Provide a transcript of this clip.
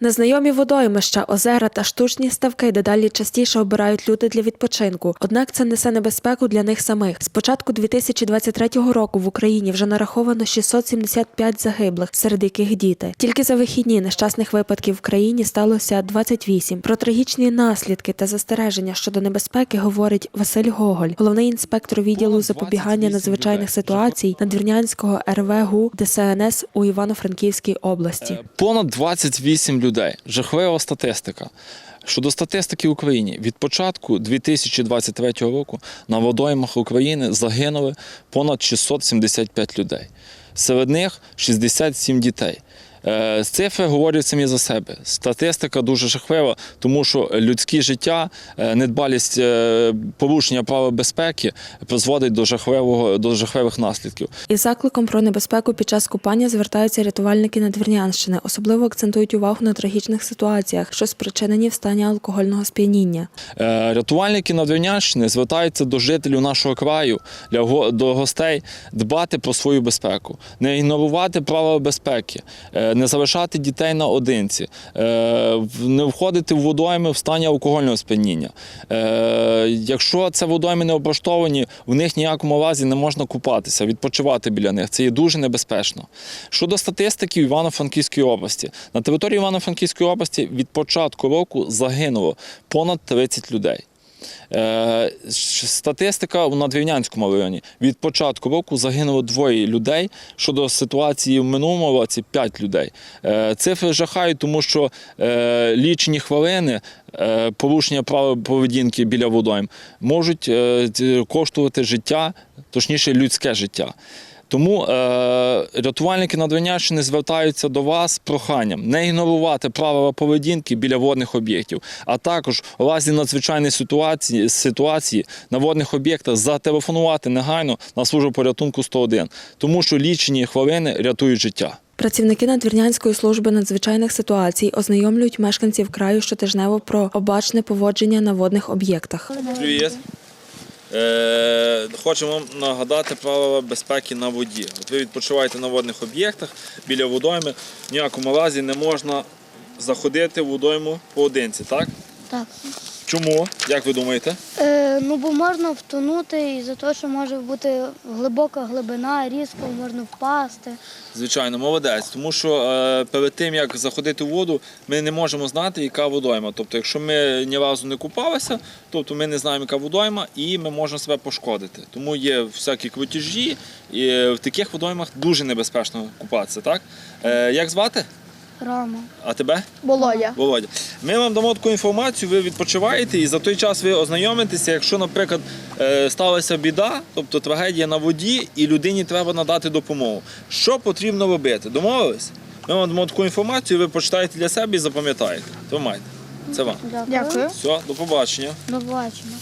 Незнайомі водоймища, озера та штучні ставки дедалі частіше обирають люди для відпочинку. Однак це несе небезпеку для них самих. З початку 2023 року в Україні вже нараховано 675 загиблих, серед яких діти. Тільки за вихідні нещасних випадків в країні сталося 28. Про трагічні наслідки та застереження щодо небезпеки говорить Василь Гоголь, головний інспектор відділу запобігання надзвичайних ситуацій Надвірнянського РВГУ ДСНС у Івано-Франківській області. Понад 28 людей. Жахлива статистика. Щодо статистики в Україні, від початку 2023 року на водоймах України загинули понад 675 людей. Серед них 67 дітей. Е, Цифри говорять самі за себе. Статистика дуже жахлива, тому що людське життя, е, недбалість е, порушення правил безпеки призводить до жахливого до жахливих наслідків. Із закликом про небезпеку під час купання звертаються рятувальники Надвірнянщини. Особливо акцентують увагу на трагічних ситуаціях, що спричинені в стані алкогольного сп'яніння. Рятувальники Надвірнянщини звертаються до жителів нашого краю, для до гостей дбати про свою безпеку, не ігнорувати правила безпеки, не залишати дітей наодинці, е, не входити в водойми в стані алкогольного сп'яніння. Е, Якщо це водойми не облаштовані, в них ніякому разі не можна купатися, відпочивати біля них. Це є дуже небезпечно. Щодо статистики Івано-Франківської області, на території Івано-Франківської області від початку року загинуло понад 30 людей. Е, Статистика у Надвірнянському районі. Від початку року загинуло двоє людей. Щодо ситуації в минулому році 5 людей. Е, Цифри жахають, тому що е, лічені хвилини порушення правил поведінки біля водойм можуть коштувати життя, точніше людське життя. Тому е, рятувальники Надвірнянщини звертаються до вас з проханням не ігнорувати правила поведінки біля водних об'єктів, а також у разі надзвичайної ситуації, ситуації на водних об'єктах зателефонувати негайно на службу порятунку 101, тому що лічені хвилини рятують життя. Працівники Надвірнянської служби надзвичайних ситуацій ознайомлюють мешканців краю щотижнево про обачне поводження на водних об'єктах. Привіт. Е, хочемо вам нагадати правила безпеки на воді. От ви відпочиваєте на водних об'єктах біля водойми. В ніякому разі не можна заходити в водойму поодинці, так? Так. Чому? Як ви думаєте? Е, ну, бо можна втонути і за те, що може бути глибока глибина, різко можна впасти. Звичайно, молодець. Тому що е, перед тим як заходити в воду, ми не можемо знати, яка водойма. Тобто, якщо ми ні разу не купалися, тобто ми не знаємо, яка водойма, і ми можемо себе пошкодити. Тому є всякі крутежі, і в таких водоймах дуже небезпечно купатися. Так? Е, як звати? Рама. А тебе? Володя. Володя. Ми вам дамо таку інформацію, ви відпочиваєте і за той час ви ознайомитеся, якщо, наприклад, е, сталася біда, тобто трагедія на воді, і людині треба надати допомогу. Що потрібно робити? Домовились? Ми вам дамо таку інформацію, ви почитаєте для себе і запам'ятаєте. Тримайте. Це вам. Дякую. Все, до побачення. До побачення.